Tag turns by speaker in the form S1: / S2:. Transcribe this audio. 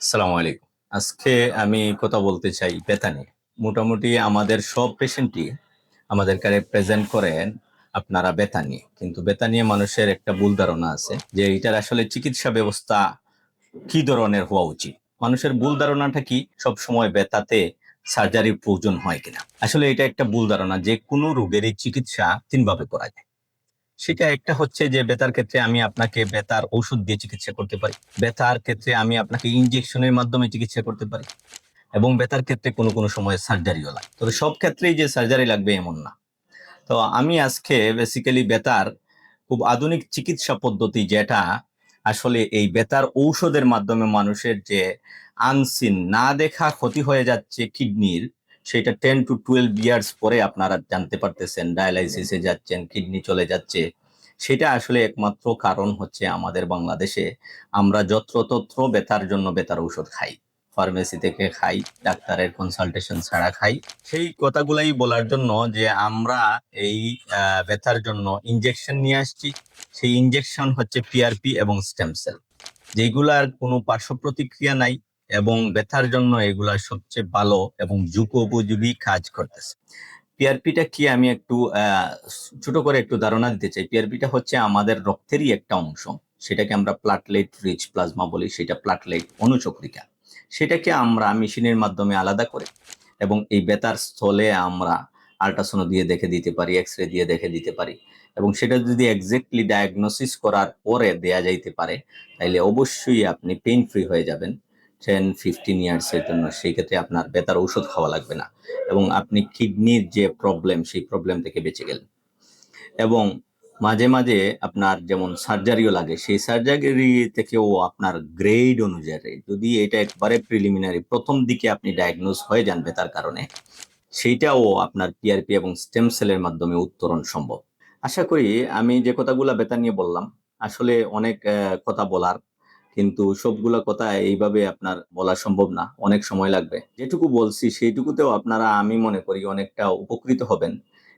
S1: আসসালামু আলাইকুম। আজকে আমি কথা বলতে চাই বেতা নিয়ে। মোটামুটি আমাদের সব পেশেন্টই আমাদের কাছে প্রেজেন্ট করেন আপনারা বেতা নিয়ে। কিন্তু বেতা নিয়ে মানুষের একটা ভুল ধারণা আছে যে এটার আসলে চিকিৎসা ব্যবস্থা কি ধরনের হওয়া উচিত? মানুষের ভুল ধারণাটা কি? সব সময় বেতাতে সার্জারির প্রয়োজন হয় কিনা? আসলে এটা একটা ভুল ধারণা যে কোনো রোগেরই চিকিৎসা তিনভাবে করা যায়। সেটা একটা হচ্ছে যে বেতার ক্ষেত্রে আমি আপনাকে বেতার ওষুধ দিয়ে চিকিৎসা করতে পারি। বেতার ক্ষেত্রে আমি আপনাকে ইনজেকশনের মাধ্যমে চিকিৎসা করতে পারি। এবং বেতার ক্ষেত্রে কোনো কোনো সময় সার্জারিও লাগে। তবে সব ক্ষেত্রেই যে সার্জারি লাগবে এমন না। তো আমি আজকে বেসিক্যালি বেতার খুব আধুনিক চিকিৎসা পদ্ধতি যেটা আসলে এই বেতার ঔষধের মাধ্যমে মানুষের যে আনসিন না দেখা ক্ষতি হয়ে যাচ্ছে কিডনির সেটা টেন টু টুয়েলভ ইয়ার্স পরে আপনারা জানতে পারতেছেন ডায়ালাইসিসে যাচ্ছেন কিডনি চলে যাচ্ছে। সেটা আসলে একমাত্র কারণ হচ্ছে আমাদের বাংলাদেশে আমরা যত্রতত্র বেতার জন্য বেতার ঔষধ খাই। ফার্মেসি থেকে খাই, ডাক্তারের কনসালটেশন ছাড়া খাই। সেই কথাগুলাই বলার জন্য যে আমরা এই ব্যথার জন্য ইনজেকশন নিয়ে আসছি, সেই ইনজেকশন হচ্ছে পিআরপি এবং স্টেম সেল যেগুলার কোনো পার্শ্ব প্রতিক্রিয়া নাই এবং ব্যথার জন্য এগুলা সবচেয়ে ভালো এবং যুগোপযোগী কাজ করতেছে। পিআরপিটা কি আমি একটু ছোট করে একটু ধারণা দিতে চাই। পিআরপিটা হচ্ছে আমাদের রক্তেরই একটা অংশ। সেটাকে আমরা প্লাটলেট রিচ প্লাজমা বলি, সেটা প্লাটলেট অনুচক্রিকা। সেটাকে আমরা মেশিনের মাধ্যমে আলাদা করে এবং এই বেতার স্থলে আমরা আল্ট্রাসাউন্ড দিয়ে দেখে দিতে পারি এক্স রে দিয়ে দেখে দিতে পারি এবং সেটা যদি এক্স্যাক্টলি ডায়াগনোসিস করার পরে দেয়া যাইতে পারে, তাইলে অবশ্যই আপনি পেইন ফ্রি হয়ে যাবেন। টেন ফিফটিন ইয়ার্সের জন্য, সেই ক্ষেত্রে আপনার বেতার ঔষধ খাওয়া লাগবে না এবং আপনি কিডনির যে প্রবলেম সেই প্রবলেম থেকে বেঁচে গেলেন। এবং মাঝে মাঝে আপনার যেমন সার্জারিও লাগে, সেই সার্জারি থেকেও আপনার গ্রেড অনুযায়ী যদি এটা একবারে প্রিলিমিনারি প্রথম দিকে আপনি ডায়াগনোজ হয়ে যান বেতার কারণে, সেইটাও আপনার পিআরপি এবং স্টেম সেলের মাধ্যমে উত্তরণ সম্ভব। আশা করি আমি যে কথাগুলো বেতা নিয়ে বললাম, আসলে অনেক কথা বলার। কিন্তু সবগুলা কথা এইভাবে আপনার বলা সম্ভব না, অনেক সময় লাগবে। যেটুকু বলছি সেইটুকুতেও আপনারা, আমি মনে করি, অনেকটা উপকৃত হবেন।